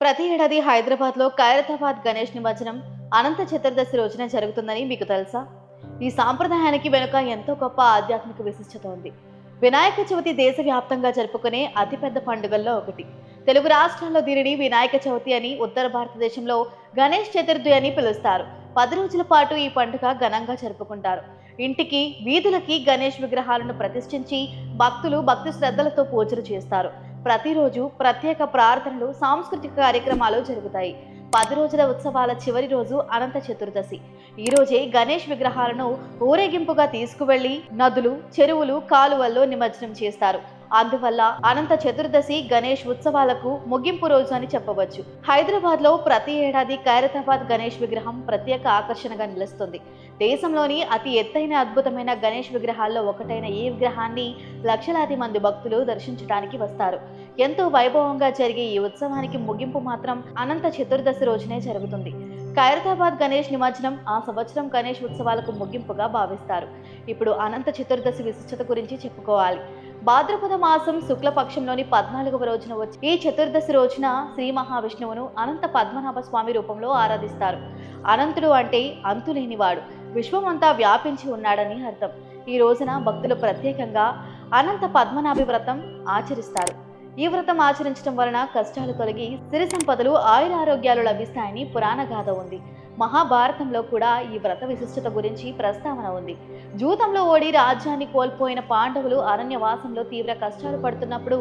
ప్రతి ఏడాది హైదరాబాద్లో ఖైరతాబాద్ గణేష్ నిమజ్జనం అనంత చతుర్దశి రోజున జరుగుతుందని మీకు తెలుసా? ఈ సాంప్రదాయానికి వెనుక ఎంతో గొప్ప ఆధ్యాత్మిక విశిష్టత ఉంది. వినాయక చవితి దేశవ్యాప్తంగా జరుపుకునే అతిపెద్ద పండుగల్లో ఒకటి. తెలుగు రాష్ట్రాల్లో దీనిని వినాయక చవితి అని ఉత్తర భారతదేశంలో గణేష్ చతుర్థి అని పిలుస్తారు. పది రోజుల పాటు ఈ పండుగ ఘనంగా జరుపుకుంటారు. ఇంటికి వీధులకి గణేష్ విగ్రహాలను ప్రతిష్ఠించి భక్తులు భక్తి శ్రద్ధలతో పూజలు చేస్తారు. ప్రతిరోజు ప్రత్యేక ప్రార్థనలు సాంస్కృతిక కార్యక్రమాలు జరుగుతాయి. పది రోజుల ఉత్సవాల చివరి రోజు అనంత చతుర్దశి. ఈ రోజే గణేష్ విగ్రహాలను ఊరేగింపుగా తీసుకువెళ్ళి నదులు చెరువులు కాలువల్లో నిమజ్జనం చేస్తారు. అందువల్ల అనంత చతుర్దశి గణేష్ ఉత్సవాలకు ముగింపు రోజు అని చెప్పవచ్చు. హైదరాబాద్లో ప్రతి ఏడాది ఖైరతాబాద్ గణేష్ విగ్రహం ప్రత్యేక ఆకర్షణగా నిలుస్తుంది. దేశంలోని అతి ఎత్తైన అద్భుతమైన గణేష్ విగ్రహాల్లో ఒకటైన ఈ విగ్రహాన్ని లక్షలాది మంది భక్తులు దర్శించడానికి వస్తారు. ఎంతో వైభవంగా జరిగే ఈ ఉత్సవానికి ముగింపు మాత్రం అనంత చతుర్దశి రోజునే జరుగుతుంది. ఖైరతాబాద్ గణేష్ నిమజ్జనం ఆ సంవత్సరం గణేష్ ఉత్సవాలకు ముగింపుగా భావిస్తారు. ఇప్పుడు అనంత చతుర్దశి విశిష్టత గురించి చెప్పుకోవాలి. భాద్రపద మాసం శుక్లపక్షంలోని పద్నాలుగవ రోజున వచ్చి ఈ చతుర్దశి రోజున శ్రీ మహావిష్ణువును అనంత పద్మనాభ స్వామి రూపంలో ఆరాధిస్తారు. అనంతుడు అంటే అంతులేనివాడు. విశ్వమంతా వ్యాపించి ఉన్నాడని అర్థం. ఈ రోజున భక్తులు ప్రత్యేకంగా అనంత పద్మనాభి వ్రతం ఆచరిస్తారు. ఈ వ్రతం ఆచరించడం వలన కష్టాలు తొలగి సిరి సంపదలు ఆయురారోగ్యాలు లభిస్తాయని పురాణ గాథ ఉంది. మహాభారతంలో కూడా ఈ వ్రత విశిష్టత గురించి ప్రస్తావన ఉంది. జూతంలో ఓడి రాజ్యాన్ని కోల్పోయిన పాండవులు అరణ్యవాసంలో తీవ్ర కష్టాలు పడుతున్నప్పుడు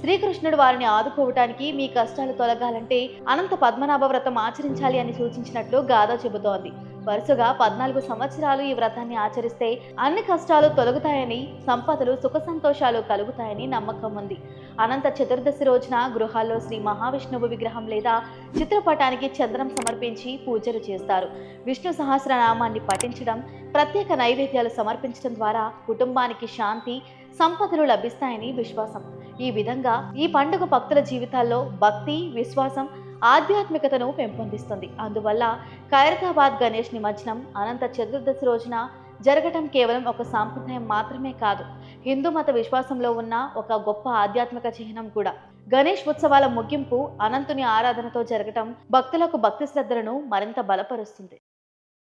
శ్రీకృష్ణుడు వారిని ఆదుకోవటానికి మీ కష్టాలు తొలగాలంటే అనంత పద్మనాభ వ్రతం ఆచరించాలి అని సూచించినట్లు గాథ చెబుతోంది. వరుసగా పద్నాలుగు సంవత్సరాలు ఈ వ్రతాన్ని ఆచరిస్తే అన్ని కష్టాలు తొలగుతాయని సంపదలు సుఖ సంతోషాలు కలుగుతాయని నమ్మకం ఉంది. అనంత చతుర్దశి రోజున గృహాల్లో శ్రీ మహావిష్ణువు విగ్రహం లేదా చిత్రపటానికి చంద్రం సమర్పించి పూజలు చేస్తారు. విష్ణు సహస్రనామాన్ని పఠించడం ప్రత్యేక నైవేద్యాలు సమర్పించడం ద్వారా కుటుంబానికి శాంతి సంపదలు లభిస్తాయని విశ్వాసం. ఈ విధంగా ఈ పండుగ భక్తుల జీవితాల్లో భక్తి విశ్వాసం ఆధ్యాత్మికతను పెంపొందిస్తుంది. అందువల్ల ఖైరతాబాద్ గణేష్ నిమజ్జనం అనంత చతుర్దశి రోజున జరగటం కేవలం ఒక సాంప్రదాయం మాత్రమే కాదు. హిందూ మత విశ్వాసంలో ఉన్న ఒక గొప్ప ఆధ్యాత్మిక చిహ్నం కూడా. గణేష్ ఉత్సవాల ముగింపు అనంతుని ఆరాధనతో జరగటం భక్తులకు భక్తి శ్రద్ధలను మరింత బలపరుస్తుంది.